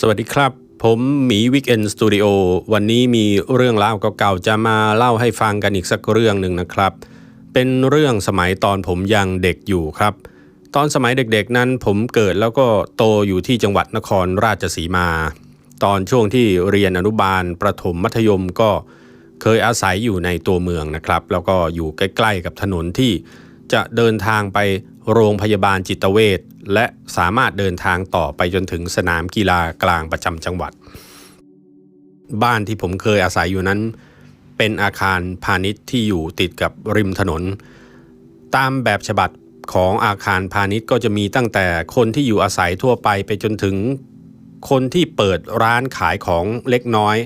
สวัสดีครับ ผมหมีวิกเอนสตูดิโอวันนี้มีเรื่องราวเก่าๆจะมาเล่าให้ฟังกันอีกสักเรื่องหนึ่งนะครับ เป็นเรื่องสมัยตอนผมยังเด็กอยู่ครับ ตอนสมัยเด็กๆนั้นผมเกิดแล้วก็โตอยู่ที่จังหวัดนครราชสีมา ตอนช่วงที่เรียนอนุบาลประถมมัธยมก็เคยอาศัยอยู่ในตัวเมืองนะครับ แล้วก็อยู่ใกล้ๆกับถนนที่ จะเดินทางไปโรงพยาบาลจิตเวชและสามารถเดินทางต่อไปจนถึงสนามกีฬากลางประจำจังหวัด บ้านที่ผมเคยอาศัยอยู่นั้น เป็นอาคารพาณิชย์ที่อยู่ติดกับริมถนน ตามแบบฉบับของอาคารพาณิชย์ก็จะมีตั้งแต่คนที่อยู่อาศัยทั่วไปไปจนถึงคนที่เปิดร้านขายของเล็กน้อย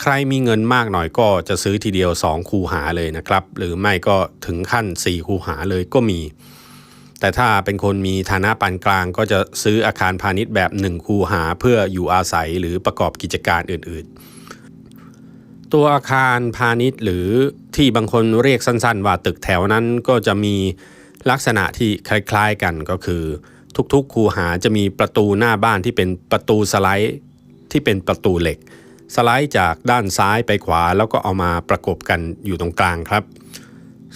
ใครมีเงินมากหน่อยก็จะซื้อทีเดียว 2 คูหาเลยนะครับ หรือไม่ก็ถึงขั้น 4 คูหาเลยก็มี แต่ถ้าเป็นคนมีฐานะปานกลางก็จะซื้ออาคารพาณิชย์แบบ 1 คูหาเพื่ออยู่อาศัยหรือประกอบกิจการอื่น ๆ ตัวอาคารพาณิชย์หรือที่บางคนเรียกสั้น ๆ ว่าตึกแถวนั้นก็จะมีลักษณะที่คล้าย ๆ กันก็คือ ทุกๆ คูหาจะมีประตูหน้าบ้านที่เป็นประตูสไลด์ที่เป็นประตูเหล็ก สไลด์จากด้านซ้ายไปขวา แล้วก็เอามาประกบกันอยู่ตรงกลางครับ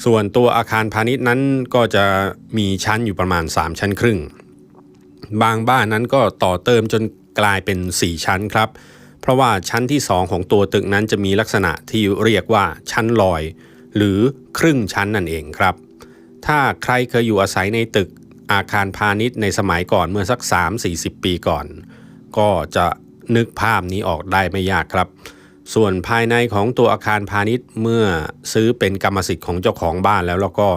ส่วนตัวอาคารพาณิชย์นั้นก็จะมีชั้นอยู่ประมาณ 3 ชั้นครึ่ง บางบ้านนั้นก็ต่อเติมจนกลายเป็น 4 ชั้นครับ เพราะว่าชั้นที่ 2 ของตัวตึกนั้นจะมีลักษณะที่เรียกว่าชั้นลอย หรือครึ่งชั้นนั่นเองครับ ถ้าใครเคยอยู่อาศัยในตึกอาคารพาณิชย์ในสมัยก่อนเมื่อสัก 3-40 ปีก่อน ก็จะ นึกภาพนี้ออกได้ไม่ยากครับ ส่วนภายในของตัวอาคารพาณิชย์เมื่อซื้อเป็นกรรมสิทธิ์ของเจ้าของบ้านแล้วแล้วก็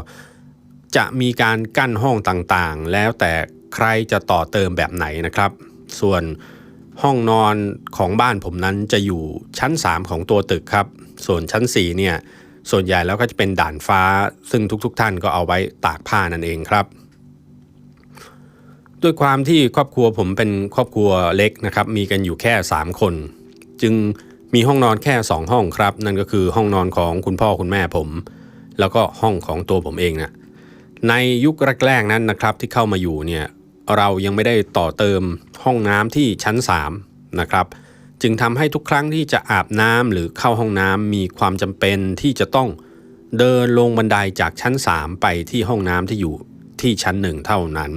จะมีการกั้นห้องต่างๆ แล้วแต่ใครจะต่อเติมแบบไหนนะครับ ส่วนห้องนอนของบ้านผมนั้นจะอยู่ชั้น 3 ของตัวตึกครับ ส่วนชั้น 4 เนี่ยส่วนใหญ่แล้วก็จะเป็นด่านฟ้า ซึ่งทุกๆทท่านก็เอาไว้ตากผ้านั่นเองครับ ด้วยความที่ครอบครัวผมเป็นครอบครัวเล็กนะครับ มีกันอยู่แค่ 3 คน จึงมีห้องนอนแค่ 2 ห้องครับ นั่นก็คือห้องนอนของคุณพ่อคุณแม่ผม แล้วก็ห้องของตัวผมเองนะในยุคแรกๆนั้นนะครับที่เข้ามาอยู่เนี่ยเรายังไม่ได้ต่อเติมห้องน้ำที่ชั้น 3 นะครับ จึงทำให้ทุกครั้งที่จะอาบน้ำหรือเข้าห้องน้ำมีความจำเป็นที่จะต้องเดินลงบันไดาจากชั้น 3 ไปที่ห้องน้ำที่อยู่ที่ชั้นหนึ่งเท่านั้น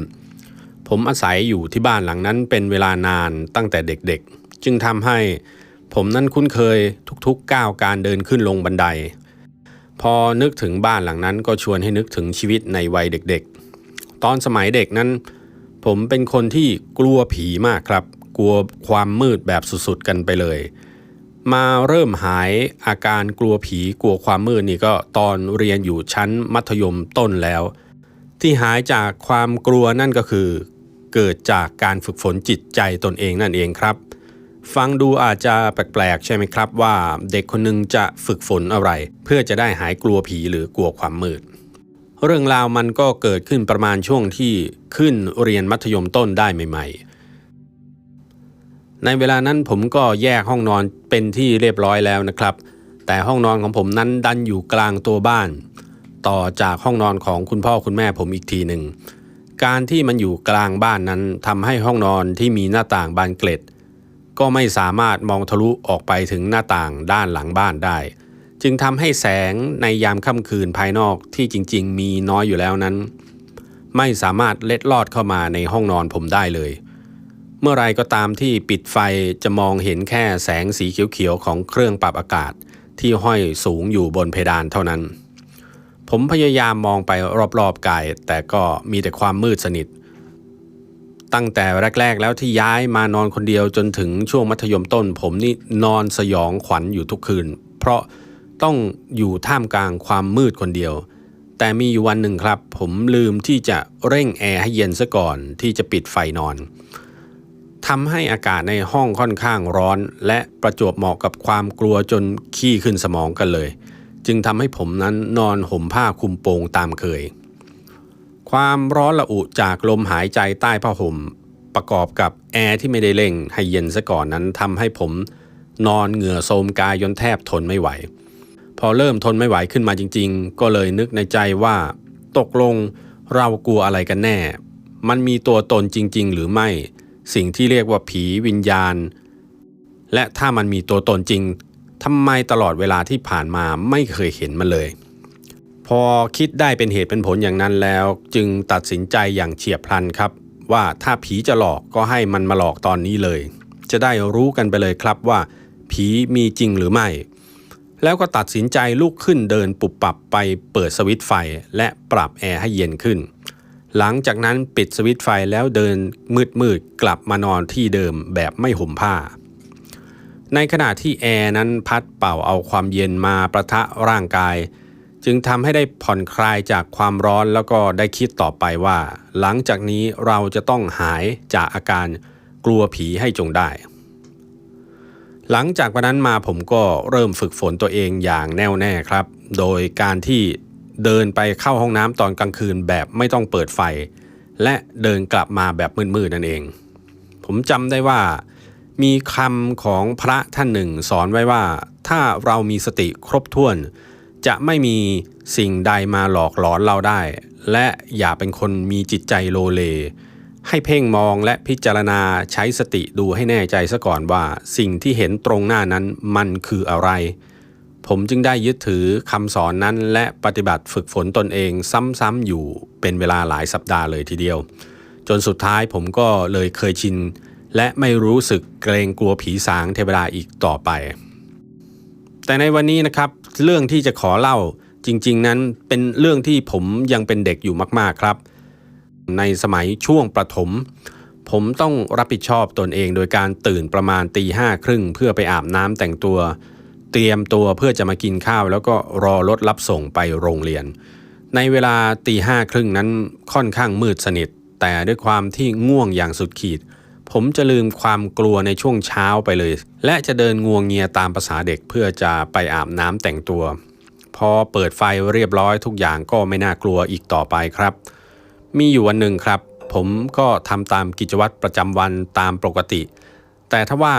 ผมอาศัยอยู่ที่บ้านหลังนั้นเป็นเวลานานตั้งแต่เด็กๆ จึงทำให้ผมนั้นคุ้นเคยทุกๆก้าวการเดินขึ้นลงบันได พอนึกถึงบ้านหลังนั้นก็ชวนให้นึกถึงชีวิตในวัยเด็กๆ ตอนสมัยเด็กนั้น ผมเป็นคนที่กลัวผีมากครับ กลัวความมืดแบบสุดๆกันไปเลย มาเริ่มหายอาการกลัวผีกลัวความมืดนี่ก็ตอนเรียนอยู่ชั้นมัธยมต้นแล้ว ที่หายจากความกลัวนั่นก็คือ เกิดจากการฝึกฝนจิตใจตนเองนั่นเองครับ ฟังดูอาจจะแปลกๆ ใช่ไหมครับว่าเด็กคนหนึงจะฝึกฝนอะไร เพื่อจะได้หายกลัวผีหรือกลัวความมืด เรื่องราวมันก็เกิดขึ้นประมาณช่วงที่ขึ้นเรียนมัธยมต้นได้ใหม่ ๆในเวลานั้นผมก็แยกห้องนอนเป็นที่เรียบร้อยแล้วนะครับ แต่ห้องนอนของผมนั้นดันอยู่กลางตัวบ้าน ต่อจากห้องนอนของคุณพ่อคุณแม่ผมอีกทีหนึ่ง การที่มันอยู่กลางบ้านนั้นทำให้ห้องนอนที่มีหน้าต่างบานเกล็ด ก็ไม่สามารถมองทะลุออกไปถึงหน้าต่างด้านหลังบ้านได้ จึงทำให้แสงในยามค่ำคืนภายนอกที่จริง ๆ มีน้อยอยู่แล้วนั้น ไม่สามารถเล็ดลอดเข้ามาในห้องนอนผมได้เลย เมื่อไรก็ตามที่ปิดไฟจะมองเห็นแค่แสงสีเขียวๆของเครื่องปรับอากาศที่ห้อยสูงอยู่บนเพดานเท่านั้น ผมพยายามมองไปรอบๆกาย แต่ก็มีแต่ความมืดสนิท ตั้งแต่แรก ๆ แล้วที่ย้ายมานอนคนเดียวจนถึงช่วงมัธยมต้น ผมนี่นอนสยองขวัญอยู่ทุกคืน เพราะต้องอยู่ท่ามกลางความมืดคนเดียว แต่มีอยู่วันหนึ่งครับ ผมลืมที่จะเร่งแอร์ให้เย็นซะก่อนที่จะปิดไฟนอนทำให้อากาศในห้องค่อนข้างร้อน และประจวบเหมาะกับความกลัวจนขี้ขึ้นสมองกันเลย จึงทำให้ผมนั้นนอนห่มผ้าคลุมโปงตามเคย ความร้อนระอุจากลมหายใจใต้ผ้าห่ม ประกอบกับแอร์ที่ไม่ได้เร่งให้เย็นซะก่อนนั้นทำให้ผมนอนเหงื่อโทมกายจนแทบทนไม่ไหว พอเริ่มทนไม่ไหวขึ้นมาจริง ๆ ก็เลยนึกในใจว่า ตกลงเรากลัวอะไรกันแน่ มันมีตัวตนจริง ๆ หรือไม่ สิ่งที่เรียกว่าผีวิญญาณ และถ้ามันมีตัวตนจริง ทำไมตลอดเวลาที่ผ่านมาไม่เคยเห็นมันเลย พอคิดได้เป็นเหตุเป็นผลอย่างนั้นแล้ว จึงตัดสินใจอย่างเฉียบพลันครับ ว่าถ้าผีจะหลอกก็ให้มันมาหลอกตอนนี้เลย จะได้รู้กันไปเลยครับว่า ผีมีจริงหรือไม่ แล้วก็ตัดสินใจลุกขึ้นเดินปุบปับไปเปิดสวิตไฟและปรับแอร์ให้เย็นขึ้น หลังจากนั้นปิดสวิตไฟแล้วเดินมืดๆกลับมานอนที่เดิมแบบไม่ห่มผ้า ในขณะที่แอร์นั้นพัดเป่าเอาความเย็นมาประทะร่างกาย จึงทำให้ได้ผ่อนคลายจากความร้อนแล้วก็ได้คิดต่อไปว่า หลังจากนี้เราจะต้องหายจากอาการกลัวผีให้จงได้ หลังจากวันนั้นมาผมก็เริ่มฝึกฝนตัวเองอย่างแน่วแน่ครับ โดยการที่เดินไปเข้าห้องน้ำตอนกลางคืนแบบไม่ต้องเปิดไฟ และเดินกลับมาแบบมืดๆนั่นเอง ผมจำได้ว่า มีคำของพระท่านหนึ่งสอนไว้ว่า ถ้าเรามีสติครบถ้วน จะไม่มีสิ่งใดมาหลอกหลอนเราได้ และอย่าเป็นคนมีจิตใจโลเล ให้เพ่งมองและพิจารณาใช้สติดูให้แน่ใจซะก่อนว่า สิ่งที่เห็นตรงหน้านั้นมันคืออะไร ผมจึงได้ยึดถือคำสอนนั้นและปฏิบัติฝึกฝนตนเองซ้ำๆอยู่เป็นเวลาหลายสัปดาห์เลยทีเดียว จนสุดท้ายผมก็เลยเคยชิน และไม่รู้สึกเกรงกลัวผีสางเทวดาอีกต่อไป แต่ในวันนี้นะครับเรื่องที่จะขอเล่าจริง ๆ นั้นเป็นเรื่องที่ผมยังเป็นเด็กอยู่มากๆครับ ในสมัยช่วงประถม ผมต้องรับผิดชอบตนเองโดยการตื่นประมาณตีห้าครึ่งเพื่อไปอาบน้ำแต่งตัว เตรียมตัวเพื่อจะมากินข้าว แล้วก็รอรถรับส่งไปโรงเรียน ในเวลาตีห้าครึ่งนั้นค่อนข้างมืดสนิท แต่ด้วยความที่ง่วงอย่างสุดขีด ผมจะลืมความกลัวในช่วงเช้าไปเลย และจะเดินงวงเงียตามภาษาเด็กเพื่อจะไปอาบน้ำแต่งตัว พอเปิดไฟเรียบร้อยทุกอย่างก็ไม่น่ากลัวอีกต่อไปครับ มีอยู่วันหนึ่งครับ ผมก็ทำตามกิจวัตรประจำวันตามปกติ แต่ถ้าว่า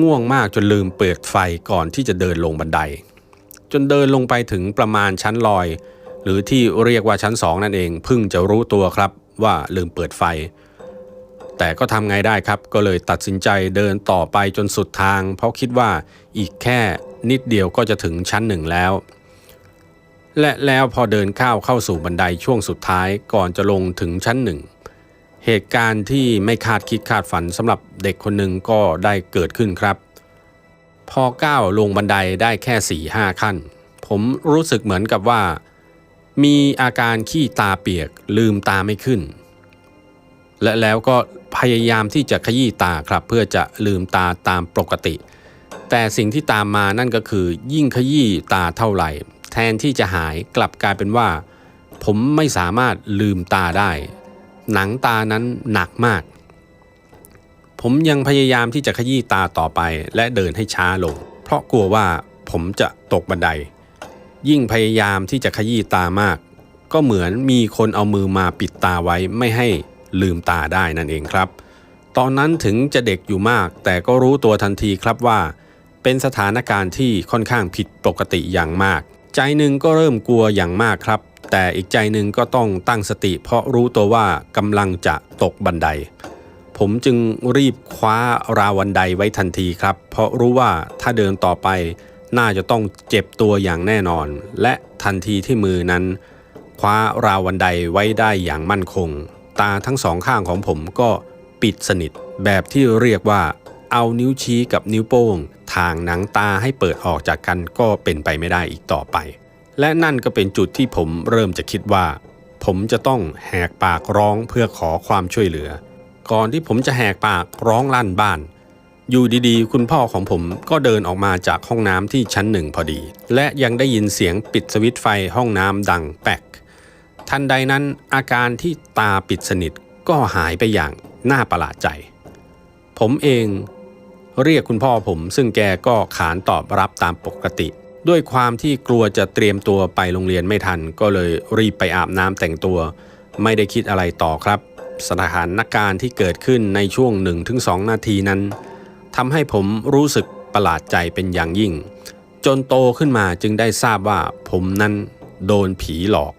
ง่วงมากจนลืมเปิดไฟก่อนที่จะเดินลงบันได จนเดินลงไปถึงประมาณชั้นลอย หรือที่เรียกว่าชั้นสองนั่นเองเพิ่งจะรู้ตัวครับว่าลืมเปิดไฟ แต่ก็ทำไงได้ครับ ก็เลยตัดสินใจเดินต่อไปจนสุดทาง เพราะคิดว่าอีกแค่นิดเดียวก็จะถึงชั้นหนึ่งแล้ว และแล้วพอเดินข้าวเข้าสู่บันไดช่วงสุดท้ายก่อนจะลงถึงชั้นหนึ่งเหตุการณ์ที่ไม่คาดคิดคาดฝันสำหรับเด็กคนหนึ่งก็ได้เกิดขึ้นครับ พอก้าวลงบันไดได้แค่สี่ห้าขั้น ผมรู้สึกเหมือนกับว่า มีอาการขี้ตาเปียกลืมตาไม่ขึ้น และแล้วก็ พยายามที่จะขยี้ตาครับเพื่อจะลืมตาตามปกติ แต่สิ่งที่ตามมานั่นก็คือ ยิ่งขยี้ตาเท่าไหร่ แทนที่จะหายกลับกลายเป็นว่า ผมไม่สามารถลืมตาได้ หนังตานั้นหนักมาก ผมยังพยายามที่จะขยี้ตาต่อไปและเดินให้ช้าลง เพราะกลัวว่าผมจะตกบันได ยิ่งพยายามที่จะขยี้ตามาก ก็เหมือนมีคนเอามือมาปิดตาไว้ไม่ให้ ลืมตาได้นั่นเองครับ ตอนนั้นถึงจะเด็กอยู่มาก แต่ก็รู้ตัวทันทีครับว่า เป็นสถานการณ์ที่ค่อนข้างผิดปกติอย่างมาก ใจหนึ่งก็เริ่มกลัวอย่างมากครับ แต่อีกใจหนึ่งก็ต้องตั้งสติ เพราะรู้ตัวว่ากำลังจะตกบันได ผมจึงรีบคว้าราวบันไดไว้ทันทีครับ เพราะรู้ว่าถ้าเดินต่อไป น่าจะต้องเจ็บตัวอย่างแน่นอน และทันทีที่มือนั้นคว้าราวบันไดไว้ได้อย่างมั่นคง ตาทั้งสองข้างของผมก็ปิดสนิท แบบที่เรียกว่า เอานิ้วชี้กับนิ้วโป้ง ทางหนังตาให้เปิดออกจากกันก็เป็นไปไม่ได้อีกต่อไป และนั่นก็เป็นจุดที่ผมเริ่มจะคิดว่า ผมจะต้องแหกปากร้องเพื่อขอความช่วยเหลือ ก่อนที่ผมจะแหกปากร้องลั่นบ้าน อยู่ดีๆ คุณพ่อของผมก็เดินออกมาจากห้องน้ำที่ชั้นหนึ่งพอดี และยังได้ยินเสียงปิดสวิตช์ไฟห้องน้ำดังแป๊ก ทันใดนั้นอาการที่ตาปิดสนิทก็หายไปอย่างน่าประหลาดใจ ผมเองเรียกคุณพ่อผม ซึ่งแกก็ขานตอบรับตามปกติ ด้วยความที่กลัวจะเตรียมตัวไปโรงเรียนไม่ทัน ก็เลยรีบไปอาบน้ำแต่งตัว ไม่ได้คิดอะไรต่อครับ สถานการณ์ที่เกิดขึ้นในช่วง 1-2 นาทีนั้นทำให้ผมรู้สึกประหลาดใจเป็นอย่างยิ่ง จนโตขึ้นมาจึงได้ทราบว่าผมนั้นโดนผีหลอก